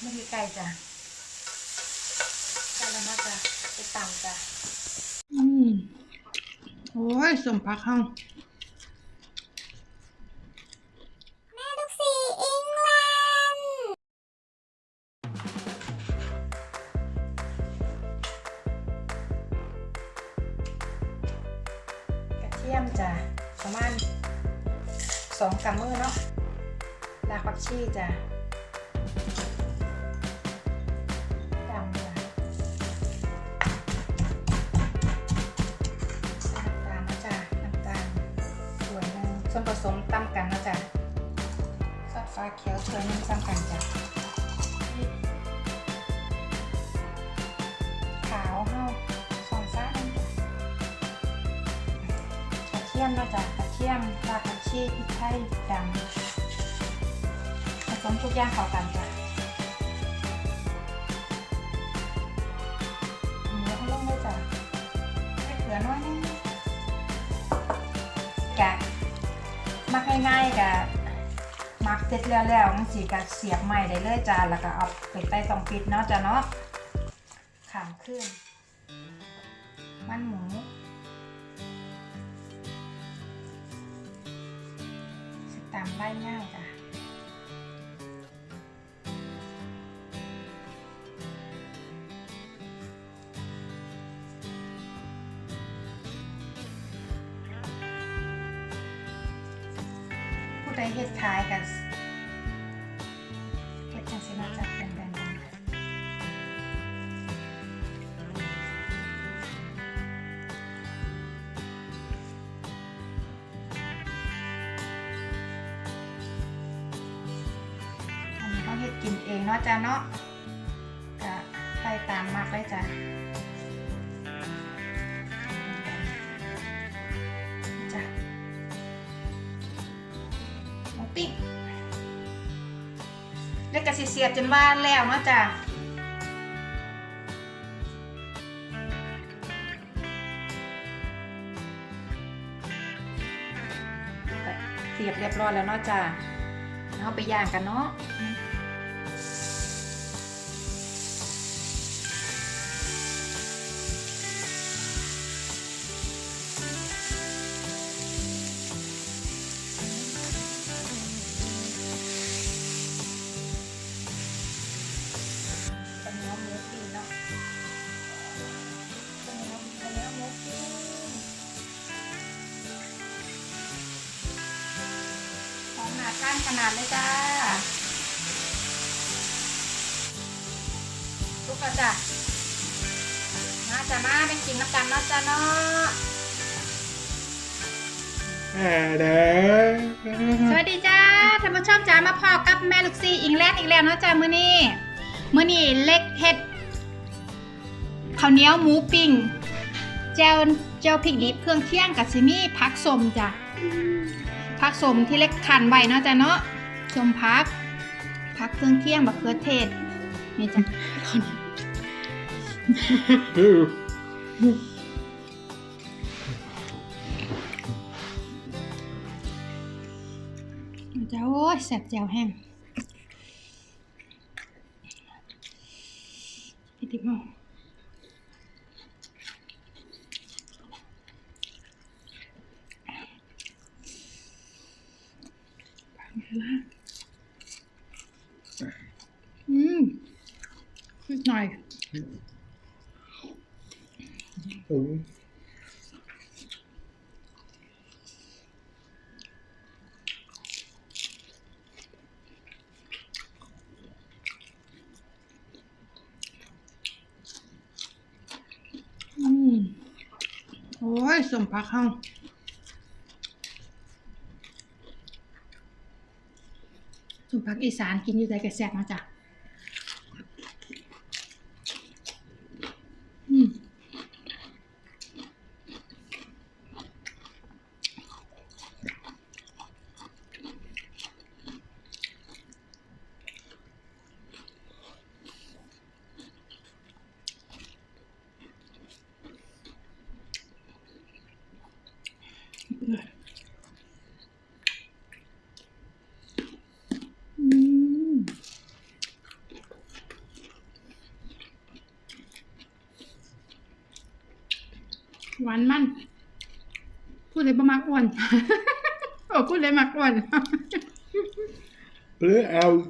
ไม่มีไก่จ้ะไก่แล้วนะจ้ะไปตำจ้ะอืมโอ้ยสมพักเฮาแม่ลูกสีอิงแลนด์กระเทียมจ้ะประมาณสองกำมือเนาะรากผักชีจ้ะ ส่วนผสมตำกันนะจ้ะซอสฟ้าเขียวส่วนหนึ่งซ้ำกันจ้ะขาวเฮาสองซ่านกระเทียมนะจ๊ะกระเทียมรากผักชีพริกไทยดำผสมทุกอย่างเข้ากันจ้ะเนื้อเขาลงเลยจ้ะให้เกลือน้อยนึงกะ มักง่ายๆกะมักเสร็จแล้วแล้วมันสีกะเสียบใหม่ได้เลยจ้าแล้วก็เอาไปใต้ตองปิดเนาะจ้าเนาะขามขึ้น มันหมูสตามไล่ง่ายจ้ะ เฮ็ดขายกันเฮ็ดจังสิมาจัดแบ่งๆกันอันนี้เขาเฮ็ดกินเองเนาะจ้ะเนาะก็ใส่ตามมักเลยจ้ะ แล้วก็สิเสียบจนว่าแล้วเนาะจ้ะเสียบเรียบร้อยแล้วเนาะจ้ะเอาไปย่างกันเนาะ ขนาดเลยจ้าลูกกระจ้ะมาจ้ะมาไปกินน้ำกันเนาะจ้ะเนาะสวัสดีจ้าท่านผู้ชมจ้ามาพอกับแม่ลูกซี่อิงแลนด์อีกแล้วเนาะจ้ามื้อนี้มื้อนี้เล็กเฮ็ดข้าวเหนียวหมูปิ้งแจ่วแจ่วพริกดิบเครื่องเคียงกับซิมี่ผักสมจ้ะ ผักสมที่เล็กคันไว้เนาะจ้ะเนาะสมผักผักเครื่องเคียงบักเขือเทศนี่จ้ะจ้าโอ้ยแซ่บแจ่วแห้งพี่ติ๊กเอา อืมนิดหน่อย อืม โอ้ ยสมพักเฮาสมพักอีสานกินอยู่ใจกระแซกมาะจ๊ะอืมอืม หวานมันพูดเลยประมาอ้วนโอ้พูดเลยมักอ้วน Bleu out.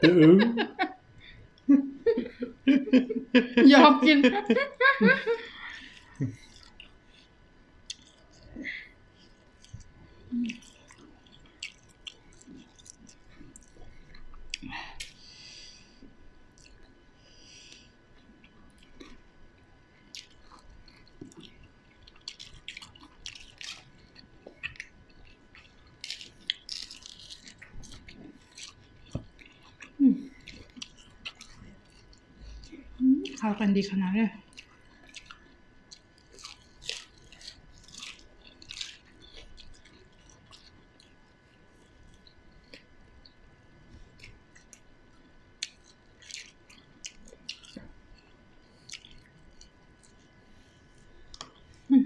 Bleu. ยอมกินเข้ากันดีขนาด เลย อื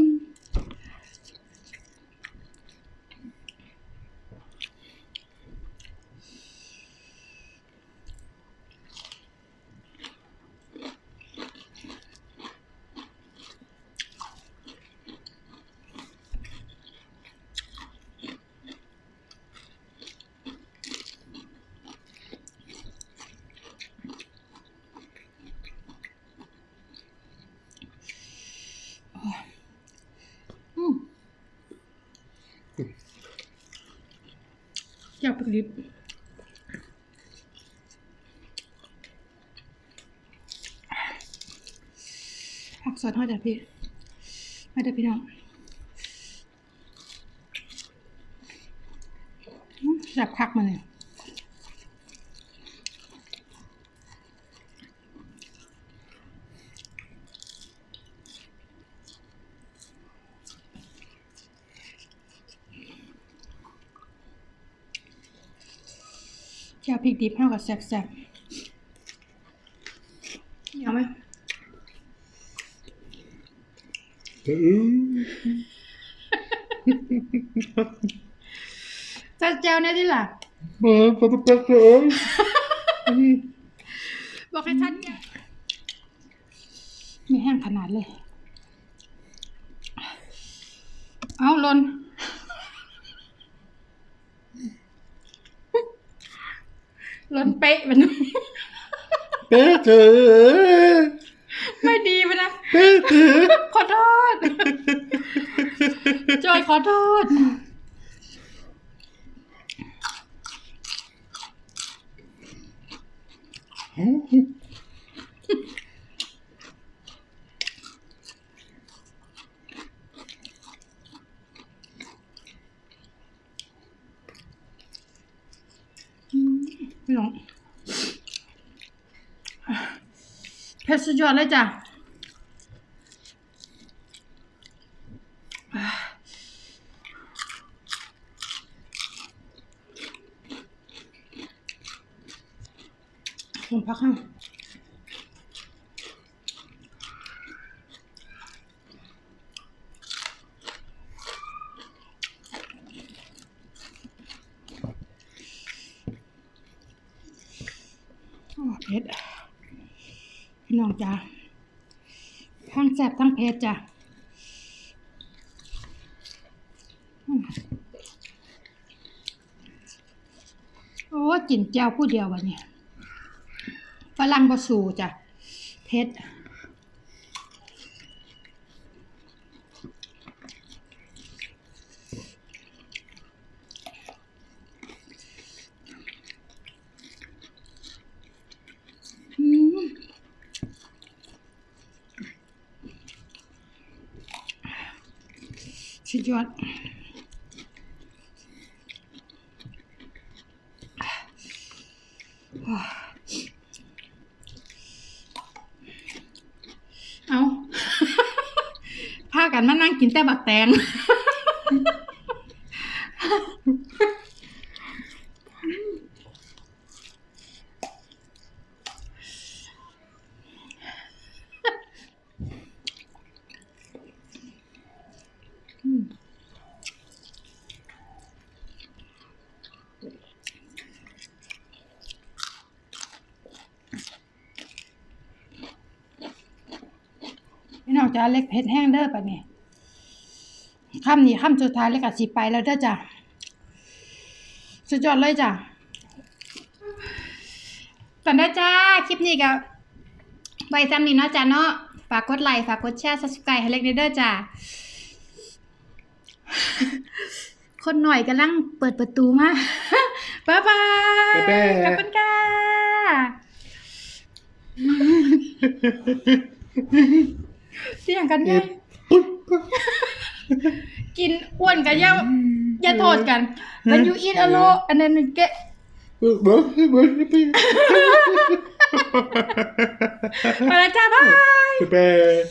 ม เจ้าปลิบผักสดทอดจ้ะพี่ไม่ได้พี่น้องอืมจับคักมาเลย เจ้าพริกดิบเท่ากับแซ่บๆเอาไหม Bleu. จัดเจ้าเนี่ยดิล่ะ Maar wat een beste uit. บอกให้ฉันเนี่ยมีแห้งขนาดเลย เอาลน ลนเป๊ะมัน Beter. ไม่ดีไปนะ Beter. ขอโทษจอยขอโทษ พี่น้อง เพชรสุดยอดเลยจ้ะผมพักข้างเผ็ด พี่น้องจ้าทั้งแซ่บทั้งเผ็ดจ้ะโอ้กินเจ้าผู้เดียววะเนี่ยฝรั่งบสูจ้ะเพชรอืมสุ ดยอดเอาพากันมานั่งกินแต่บักแตง จ้าเล็กเผ็ดแห้งเด้อปะเนี่ยคำนี้คำสุดท้ายแล้วก็สิไปแล้วเด้อจ้ะสุดยอดเลยจ้ะก่อนได้จ้า คลิปนี้กับไว้ซ้ำนี้เนาะจ้าเนาะ ฝากกดไลค์ ฝากกดแชร์ subscribe ให้เล็กเด้อจ้าคนหน่อยกำลังเปิดประตูมา บ๊ายบาย บ๊ายบาย ขอบคุณค่ะ เสี่ยงกันไงปุ๊บกินอ้วนกันอย่าอย่าโทษกัน When you eat a lot and then you get เบิร์ดเบิร์ดเบิร์ดไปแล้วจ้าบายเบิร์ด